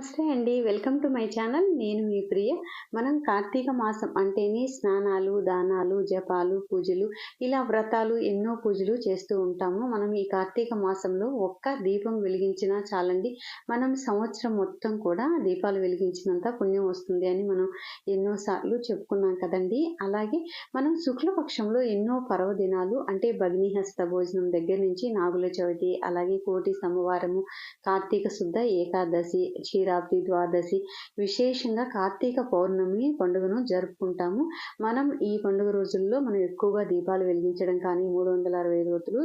నమస్తే అండి. Welcome to my channel. నేను మీ ప్రియ. మనం కార్తీక మాసం అంటేనే స్నానాలు దానాలు జపాలు పూజలు ఇలా వ్రతాలు ఎన్నో పూజలు చేస్తూ ఉంటాము. మనం ఈ కార్తీక మాసంలో ఒక్క దీపం వెలిగించినా చాలండి. మనం సంవత్సరం మొత్తం కూడా దీపాలు వెలిగించినంత పుణ్యం వస్తుంది అని మనం ఎన్నోసార్లు చెప్పుకున్నాం కదండి. అలాగే మనం శుక్లపక్షంలో ఎన్నో పర్వదినాలు అంటే భగ్నిహస్త భోజనం దగ్గర నుంచి నాగుల చవితి అలాగే కోటి సోమవారము కార్తీక శుద్ధ ఏకాదశి క్షీరాబ్ది ద్వాదశి. విశేషంగా కార్తీక పౌర్ణమి పండుగను జరుపుకుంటాము. మనం ఈ పండుగ రోజుల్లో మనం ఎక్కువగా దీపాలు వెలిగించడం కానీ మూడు వందల అరవై ఐదు ఒత్తులు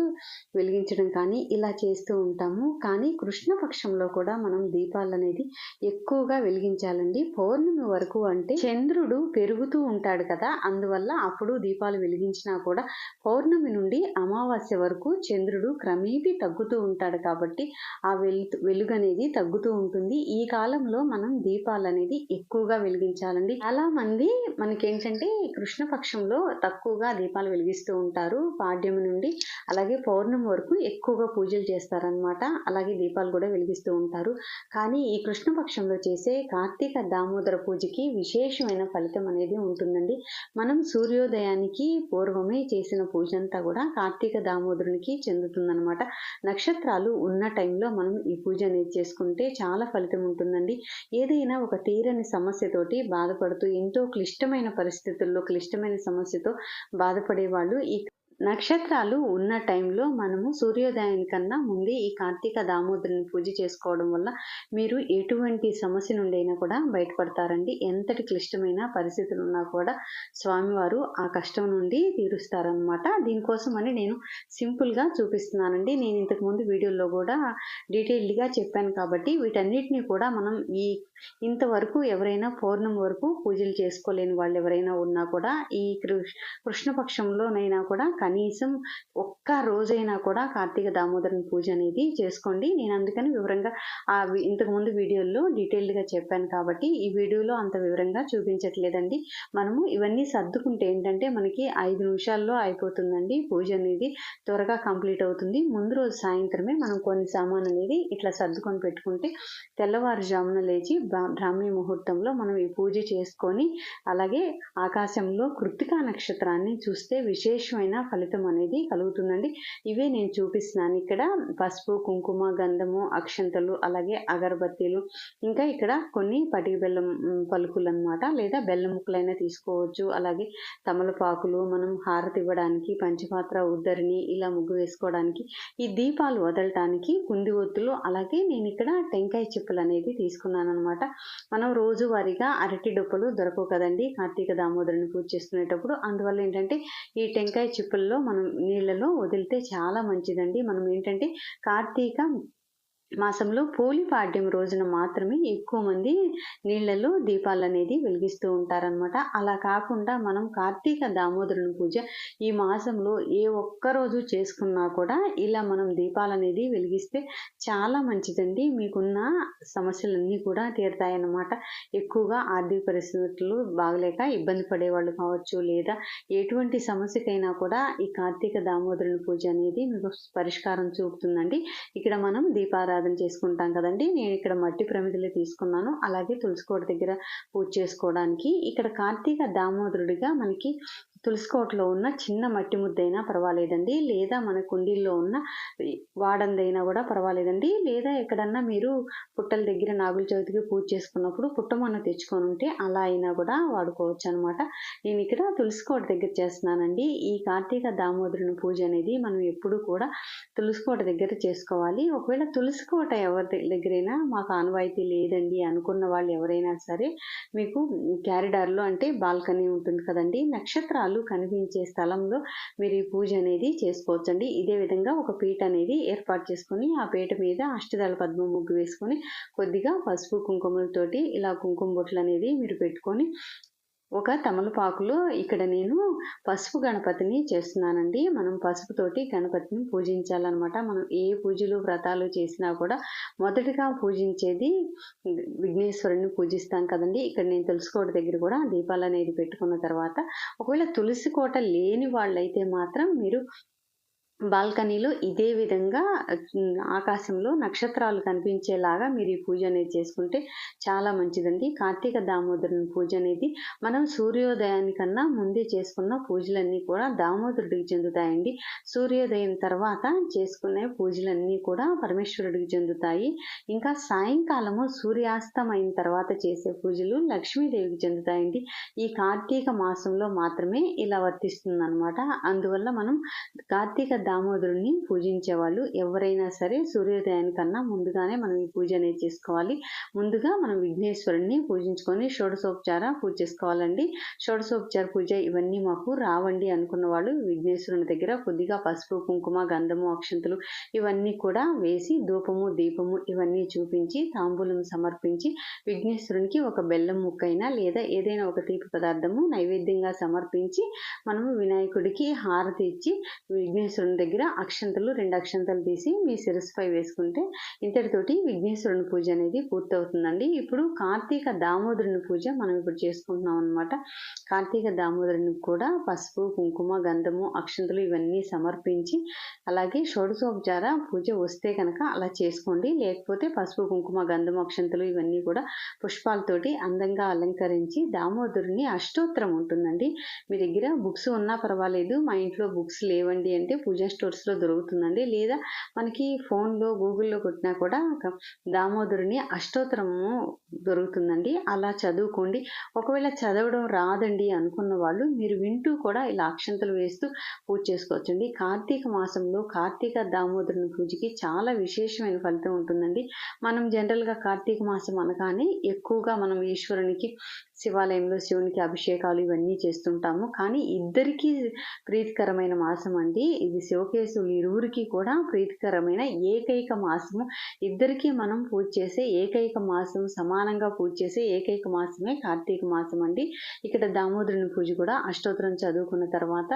వెలిగించడం కానీ ఇలా చేస్తూ ఉంటాము. కానీ కృష్ణపక్షంలో కూడా మనం దీపాలు అనేది ఎక్కువగా వెలిగించాలండి. పౌర్ణమి వరకు అంటే చంద్రుడు పెరుగుతూ ఉంటాడు కదా అందువల్ల అప్పుడు దీపాలు వెలిగించినా కూడా పౌర్ణమి నుండి అమావాస్య వరకు చంద్రుడు క్రమేపీ తగ్గుతూ ఉంటాడు కాబట్టి ఆ వెలు వెలుగు అనేది తగ్గుతూ ఉంటుంది. ఈ కాలంలో మనం దీపాలు అనేది ఎక్కువగా వెలిగించాలండి. చాలా మంది మనకేంటంటే కృష్ణపక్షంలో తక్కువగా దీపాలు వెలిగిస్తూ ఉంటారు. పాడ్యమి నుండి అలాగే పౌర్ణమి వరకు ఎక్కువగా పూజలు చేస్తారనమాట అలాగే దీపాలు కూడా వెలిగిస్తూ ఉంటారు. కానీ ఈ కృష్ణపక్షంలో చేసే కార్తీక దామోదర పూజకి విశేషమైన ఫలితం అనేది ఉంటుందండి. మనం సూర్యోదయానికి పూర్వమే చేసిన పూజ అంతా కూడా కార్తీక దామోదరునికి చెందుతుందన్నమాట. నక్షత్రాలు ఉన్న టైంలో మనం ఈ పూజ అనేది చేసుకుంటే చాలా ఫలితం ఉంటుందండి. ఏదైనా ఒక తీరని సమస్యతోటి బాధపడుతూ ఎంతో క్లిష్టమైన పరిస్థితుల్లో క్లిష్టమైన సమస్యతో బాధపడే వాళ్ళు ఈ నక్షత్రాలు ఉన్న టైంలో మనము సూర్యోదయానికన్నా ముందే ఈ కార్తీక దామోదరుని పూజ చేసుకోవడం వల్ల మీరు ఎటువంటి సమస్య నుండి అయినా కూడా బయటపడతారండి. ఎంతటి క్లిష్టమైన పరిస్థితులు ఉన్నా కూడా స్వామివారు ఆ కష్టం నుండి తీరుస్తారనమాట దీనికోసమని నేను సింపుల్గా చూపిస్తున్నానండి. నేను ఇంతకుముందు వీడియోలో కూడా డీటెయిల్డ్గా చెప్పాను కాబట్టి వీటన్నిటిని కూడా మనం ఈ ఇంతవరకు ఎవరైనా పౌర్ణమి వరకు పూజలు చేసుకోలేని వాళ్ళు ఎవరైనా ఉన్నా కూడా ఈ కృష్ణపక్షంలోనైనా కూడా కనీసం ఒక్క రోజైనా కూడా కార్తీక దామోదరుని పూజ అనేది చేసుకోండి. నేను అందుకని వివరంగా ఆ ఇంతకుముందు వీడియోల్లో డీటెయిల్డ్గా చెప్పాను కాబట్టి ఈ వీడియోలో అంత వివరంగా చూపించట్లేదండి. మనము ఇవన్నీ సర్దుకుంటే ఏంటంటే మనకి ఐదు నిమిషాల్లో అయిపోతుందండి పూజ అనేది. త్వరగా కంప్లీట్ అవుతుంది. ముందు రోజు సాయంత్రమే మనం కొన్ని సామాన్ అనేది ఇట్లా సర్దుకొని పెట్టుకుంటే తెల్లవారుజామున లేచి బ్రాహ్మీ ముహూర్తంలో మనం ఈ పూజ చేసుకొని అలాగే ఆకాశంలో కృతికా నక్షత్రాన్ని చూస్తే విశేషమైన ఫలితం అనేది కలుగుతుందండి. ఇవే నేను చూపిస్తున్నాను. ఇక్కడ పసుపు కుంకుమ గంధము అక్షంతలు అలాగే అగరబత్తీలు ఇంకా ఇక్కడ కొన్ని పటికి బెల్లం పలుకులు అనమాట లేదా బెల్లం ముక్కలైనా తీసుకోవచ్చు. అలాగే తమలపాకులు మనం హారతి ఇవ్వడానికి పంచపాత్ర ఉద్దరిని ఇలా ముగ్గు వేసుకోవడానికి ఈ దీపాలు వదలటానికి కుంది ఒత్తులు అలాగే నేను ఇక్కడ టెంకాయ చిప్పలు అనేది తీసుకున్నాను అనమాట మనం రోజువారీగా అరటి డొప్పలు దొరకవు కదండి. కార్తీక దామోదరుని పూజ చేసుకునేటప్పుడు అందువల్ల ఏంటంటే ఈ టెంకాయ చిప్పుల్లో మనం నీళ్ళలో వదిలితే చాలా మంచిదండి. మనం ఏంటంటే కార్తీక మాసంలో పోలిపాడ్యం రోజున మాత్రమే ఎక్కువ మంది నీళ్ళలో దీపాలు అనేది వెలిగిస్తూ ఉంటారనమాట అలా కాకుండా మనం కార్తీక దామోదరుని పూజ ఈ మాసంలో ఏ ఒక్క రోజు చేసుకున్నా కూడా ఇలా మనం దీపాలు అనేది వెలిగిస్తే చాలా మంచిదండి. మీకున్న సమస్యలన్నీ కూడా తీరుతాయన్నమాట. ఎక్కువగా ఆర్థిక పరిస్థితులు బాగలేక ఇబ్బంది పడేవాళ్ళు కావచ్చు లేదా ఎటువంటి సమస్యకైనా కూడా ఈ కార్తీక దామోదరుని పూజ అనేది మీకు పరిష్కారం చూపుతుందండి. ఇక్కడ మనం దీపారా ఆరాధన చేసుకుంటాం కదండి. నేను ఇక్కడ మట్టి ప్రమిదలు తీసుకున్నాను. అలాగే తులసికోట దగ్గర పూజ చేసుకోవడానికి. ఇక్కడ కార్తీక దామోదరుడిగా మనకి తులసికోటలో ఉన్న చిన్న మట్టి ముద్దైనా పర్వాలేదండి. లేదా మన కుండీల్లో ఉన్న వాడందైనా కూడా పర్వాలేదండి. లేదా ఎక్కడన్నా మీరు పుట్టల దగ్గర నాగుల చవితికి పూజ చేసుకున్నప్పుడు పుట్టమన్న తెచ్చుకొని ఉంటే అలా అయినా కూడా వాడుకోవచ్చు అనమాట నేను ఇక్కడ తులసికోట దగ్గర చేస్తున్నానండి. ఈ కార్తీక దామోదరుని పూజ అనేది మనం ఎప్పుడు కూడా తులసికోట దగ్గర చేసుకోవాలి. ఒకవేళ తులసికోట ఎవరి దగ్గరైనా మాకు ఆనవాయితీ లేదండి అనుకున్న వాళ్ళు ఎవరైనా సరే మీకు క్యారిడార్లో అంటే బాల్కనీ ఉంటుంది కదండి నక్షత్రాలు కనిపించే స్థలంలో మీరు ఈ పూజ అనేది చేసుకోవచ్చండి. ఇదే విధంగా ఒక పీట అనేది ఏర్పాటు చేసుకొని ఆ పీట మీద అష్టదళ పద్మ ముగ్గు వేసుకొని కొద్దిగా పసుపు కుంకుమలతోటి ఇలా కుంకుమ బొట్లు అనేది మీరు పెట్టుకొని ఒక తమలపాకులో ఇక్కడ నేను పసుపు గణపతిని చేస్తున్నానండి. మనం పసుపుతోటి గణపతిని పూజించాలన్నమాట. మనం ఏ పూజలు వ్రతాలు చేసినా కూడా మొదటిగా పూజించేది విఘ్నేశ్వరుని పూజిస్తాం కదండి. ఇక్కడ నేను తులసి కోట దగ్గర కూడా దీపాలు అనేది పెట్టుకున్న తర్వాత ఒకవేళ తులసి కోట లేని వాళ్ళైతే మాత్రం మీరు బాల్కనీలో ఇదే విధంగా ఆకాశంలో నక్షత్రాలు కనిపించేలాగా మీరు ఈ పూజ అనేది చేసుకుంటే చాలా మంచిదండి. కార్తీక దామోదరుని పూజ అనేది మనం సూర్యోదయానికన్నా ముందే చేసుకున్న పూజలన్నీ కూడా దామోదరుడికి చెందుతాయండి. సూర్యోదయం తర్వాత చేసుకునే పూజలన్నీ కూడా పరమేశ్వరుడికి చెందుతాయి. ఇంకా సాయంకాలము సూర్యాస్తమైన తర్వాత చేసే పూజలు లక్ష్మీదేవికి చెందుతాయండి. ఈ కార్తీక మాసంలో మాత్రమే ఇలా వర్తిస్తుంది అనమాట అందువల్ల మనం కార్తీక దామోదరుని పూజించే వాళ్ళు ఎవరైనా సరే సూర్యోదయానికన్నా ముందుగానే మనం ఈ పూజ అనేది చేసుకోవాలి. ముందుగా మనం విఘ్నేశ్వరుని పూజించుకొని షోడశోపచార పూజ చేసుకోవాలండి. షోడశోపచార పూజ ఇవన్నీ మాకు రావండి అనుకున్న వాళ్ళు విఘ్నేశ్వరుని దగ్గర కొద్దిగా పసుపు కుంకుమ గంధము అక్షంతలు ఇవన్నీ కూడా వేసి ధూపము దీపము ఇవన్నీ చూపించి తాంబూలం సమర్పించి విఘ్నేశ్వరునికి ఒక బెల్లం ముక్కైనా లేదా ఏదైనా ఒక తీపి పదార్థము నైవేద్యంగా సమర్పించి మనము వినాయకుడికి హారతి ఇచ్చి విఘ్నేశ్వరుని దగ్గర అక్షంతలు రెండు అక్షంతలు తీసి మీ శిరస్సుపై వేసుకుంటే ఇంతటితోటి విఘ్నేశ్వరుని పూజ అనేది పూర్తవుతుందండి. ఇప్పుడు కార్తీక దామోదరుని పూజ మనం ఇప్పుడు చేసుకుంటున్నాం అనమాట కార్తీక దామోదరుని కూడా పసుపు కుంకుమ గంధము అక్షంతలు ఇవన్నీ సమర్పించి అలాగే షోడశోపచార పూజ వస్తే కనుక అలా చేసుకోండి. లేకపోతే పసుపు కుంకుమ గంధము అక్షంతలు ఇవన్నీ కూడా పుష్పాలతోటి అందంగా అలంకరించి దామోదరుని అష్టోత్తరం ఉంటుందండి. మీ దగ్గర బుక్స్ ఉన్నా పర్వాలేదు మా ఇంట్లో బుక్స్ లేవండి అంటే పూజ స్టోర్స్లో దొరుకుతుందండి. లేదా మనకి ఫోన్లో గూగుల్లో కొట్టినా కూడా దామోదరుని అష్టోత్తరము దొరుకుతుందండి. అలా చదువుకోండి. ఒకవేళ చదవడం రాదండి అనుకున్న వాళ్ళు మీరు వింటూ కూడా ఇలా అక్షంతలు వేస్తూ పూజ చేసుకోవచ్చండి. కార్తీక మాసంలో కార్తీక దామోదరుని పూజకి చాలా విశేషమైన ఫలితం ఉంటుందండి. మనం జనరల్గా కార్తీక మాసం అనగానే ఎక్కువగా మనం ఈశ్వరునికి శివాలయంలో శివునికి అభిషేకాలు ఇవన్నీ చేస్తుంటాము. కానీ ఇద్దరికీ ప్రీతికరమైన మాసం అండి. ఇది శివకేశులు ఇరువురికి కూడా ప్రీతికరమైన ఏకైక మాసము. ఇద్దరికీ మనం పూజ చేసే ఏకైక మాసం సమానంగా పూజ చేసే ఏకైక మాసమే కార్తీక మాసం అండి. ఇక్కడ దామోదరుని పూజ కూడా అష్టోత్తరం చదువుకున్న తర్వాత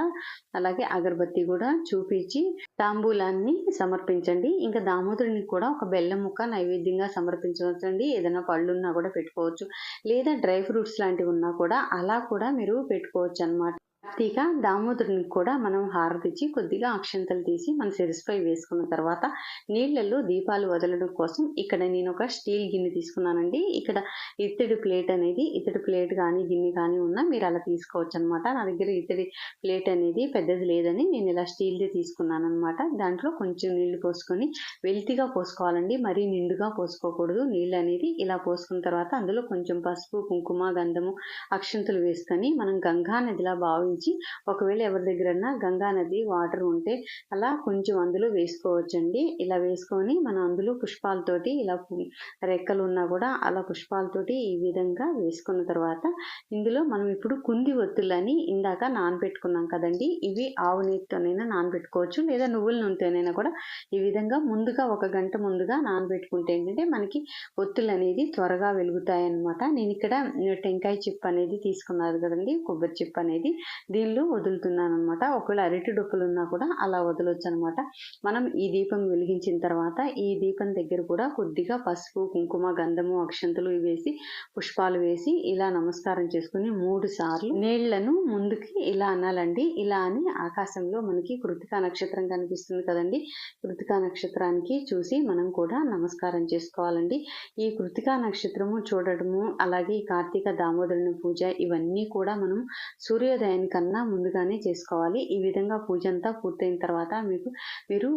అలాగే అగరబత్తి కూడా చూపించి తాంబూలాన్ని సమర్పించండి. ఇంకా దామోదరునికి కూడా ఒక బెల్లం ముక్క నైవేద్యంగా సమర్పించవచ్చండి. ఏదైనా పళ్ళు ఉన్నా కూడా పెట్టుకోవచ్చు. లేదా డ్రై ఫ్రూట్స్ లాంటివి ఉన్నా కూడా అలా కూడా మీరు పెట్టుకోవచ్చు అన్నమాట కార్తీక దామోదరునికి కూడా మనం హారతిచ్చి కొద్దిగా అక్షంతలు తీసి మన శిరస్సుపై వేసుకున్న తర్వాత నీళ్ళల్లో దీపాలు వదలడం కోసం ఇక్కడ నేను ఒక స్టీల్ గిన్నె తీసుకున్నానండి. ఇక్కడ ఇత్తడి ప్లేట్ అనేది ఇత్తడి ప్లేట్ కానీ గిన్నె కానీ ఉన్నా మీరు అలా తీసుకోవచ్చు అనమాట నా దగ్గర ఇత్తడి ప్లేట్ అనేది పెద్దది లేదని నేను ఇలా స్టీల్ది తీసుకున్నాను అనమాట దాంట్లో కొంచెం నీళ్ళు పోసుకొని వెల్తిగా పోసుకోవాలండి. మరీ నిండుగా పోసుకోకూడదు. నీళ్ళు అనేది ఇలా పోసుకున్న తర్వాత అందులో కొంచెం పసుపు కుంకుమ గంధము అక్షంతలు వేసుకొని మనం గంగా నదిలా భావించి ఒకవేళ ఎవరి దగ్గరన్నా గంగా నది వాటర్ ఉంటే అలా కొంచెం అందులో వేసుకోవచ్చండి. ఇలా వేసుకొని మనం అందులో పుష్పాలతోటి ఇలా రెక్కలు ఉన్నా కూడా అలా పుష్పాలతోటి ఈ విధంగా వేసుకున్న తర్వాత ఇందులో మనం ఇప్పుడు కుంది ఒత్తులని ఇందాక నానబెట్టుకున్నాం కదండి. ఇవి ఆవు నీటితోనైనా నానబెట్టుకోవచ్చు లేదా నువ్వుల నూనెతోనైనా కూడా ఈ విధంగా ముందుగా ఒక గంట ముందుగా నానబెట్టుకుంటే ఏంటంటే మనకి ఒత్తులు అనేది త్వరగా వెలుగుతాయి అన్నమాట నేను ఇక్కడ టెంకాయ చిప్ అనేది తీసుకున్నారు కదండి కొబ్బరి చిప్ అనేది. దీనిలో వదులుతున్నాను అనమాట ఒకవేళ అరటి డొప్పులు ఉన్నా కూడా అలా వదలొచ్చు అనమాట మనం ఈ దీపం వెలిగించిన తర్వాత ఈ దీపం దగ్గర కూడా కొద్దిగా పసుపు కుంకుమ గంధము అక్షంతలు వేసి పుష్పాలు వేసి ఇలా నమస్కారం చేసుకుని మూడు సార్లు నీళ్ళను ముందుకి ఇలా అనాలండి. ఇలా అని ఆకాశంలో మనకి కృతికా నక్షత్రం కనిపిస్తుంది కదండి. కృతికా నక్షత్రానికి చూసి మనం కూడా నమస్కారం చేసుకోవాలండి. ఈ కృతికా నక్షత్రము చూడడము అలాగే కార్తీక దామోదరుని పూజ ఇవన్నీ కూడా మనం సూర్యోదయానికి కన్నా ముందుగానే చేసుకోవాలి. ఈ విధంగా పూజ అంతా పూర్తయిన తర్వాత మీకు మీరు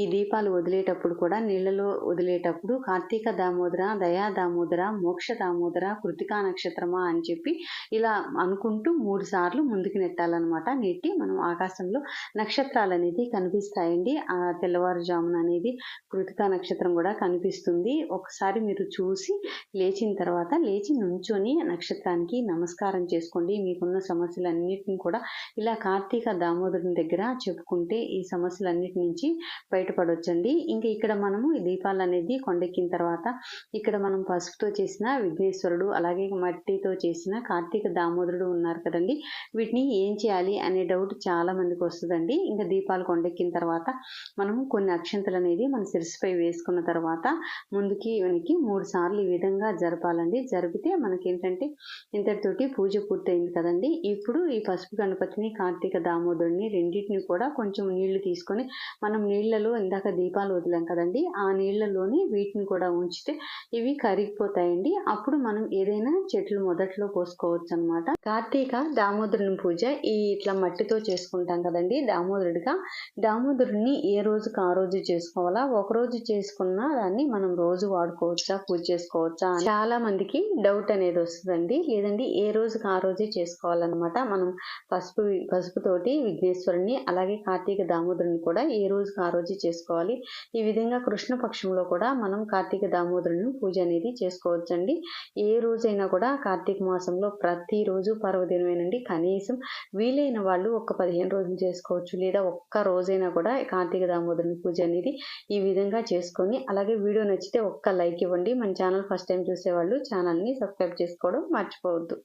ఈ దీపాలు వదిలేటప్పుడు కూడా నీళ్ళలో వదిలేటప్పుడు కార్తీక దామోదర దయా దామోదర మోక్ష దామోదర కృతికా నక్షత్రమా అని చెప్పి ఇలా అనుకుంటూ మూడు సార్లు ముందుకు నెట్టాలన్నమాట. నెట్టి మనం ఆకాశంలో నక్షత్రాలు అనేది కనిపిస్తాయండి. ఆ తెల్లవారుజామున అనేది కృతికా నక్షత్రం కూడా కనిపిస్తుంది. ఒకసారి మీరు చూసి లేచిన తర్వాత లేచి నుంచొని నక్షత్రానికి నమస్కారం చేసుకోండి. మీకున్న సమస్యలన్నిటిని కూడా ఇలా కార్తీక దామోదరుని దగ్గర చెప్పుకుంటే ఈ సమస్యలన్నిటి నుంచి బయటపడవచ్చండి ఇంకా ఇక్కడ మనము దీపాలు అనేది కొండెక్కిన తర్వాత ఇక్కడ మనం పసుపుతో చేసిన విఘ్నేశ్వరుడు అలాగే మట్టితో చేసిన కార్తీక దామోదరుడు ఉన్నారు కదండి. వీటిని ఏం చేయాలి అనే డౌట్ చాలా మందికి వస్తుందండి. ఇంకా దీపాలు కొండెక్కిన తర్వాత మనము కొన్ని అక్షంతలు అనేది మన శిరస్సుపై వేసుకున్న తర్వాత ముందుకి వెనక్కి మూడు సార్లు ఈ విధంగా జరపాలండి. జరిపితే మనకి ఏంటంటే ఇంతటితోటి పూజ పూర్తయింది కదండి. ఇప్పుడు ఈ పసుపు పసుపు గణపతిని కార్తీక దామోదరుని రెండింటిని కూడా కొంచెం నీళ్ళు తీసుకొని మనం నీళ్ళలో ఇందాక దీపాలు వదిలాం కదండి ఆ నీళ్ళలోని వీటిని కూడా ఉంచితే ఇవి కరిగిపోతాయండి. అప్పుడు మనం ఏదైనా చెట్లు మొదట్లో పోసుకోవచ్చు అనమాట కార్తీక దామోదరుని పూజ ఈ ఇట్లా మట్టితో చేసుకుంటాం కదండి దామోదరుడిగా. దామోదరుడిని ఏ రోజుకి ఆ రోజు చేసుకోవాలా? ఒక రోజు చేసుకున్న దాన్ని మనం రోజు వాడుకోవచ్చా? పూజ చేసుకోవచ్చా? చాలా మందికి డౌట్ అనేది వస్తుందండి. లేదండి ఏ రోజుకి ఆ రోజే చేసుకోవాలన్నమాట. మనం పసుపు పసుపుతోటి విఘ్నేశ్వరుని అలాగే కార్తీక దామోదరుని కూడా ఏ రోజుకి ఆ రోజే చేసుకోవాలి. ఈ విధంగా కృష్ణపక్షంలో కూడా మనం కార్తీక దామోదరుని పూజ అనేది చేసుకోవచ్చండి. ఏ రోజైనా కూడా కార్తీక మాసంలో ప్రతిరోజు పర్వదినమేనండి. కనీసం వీలైన వాళ్ళు ఒక పదిహేను రోజులు చేసుకోవచ్చు. లేదా ఒక్క రోజైనా కూడా కార్తీక దామోదరుని పూజ అనేది ఈ విధంగా చేసుకొని అలాగే వీడియో నచ్చితే ఒక్క లైక్ ఇవ్వండి. మన ఛానల్ ఫస్ట్ టైం చూసేవాళ్ళు ఛానల్ని సబ్స్క్రైబ్ చేసుకోవడం మర్చిపోవద్దు.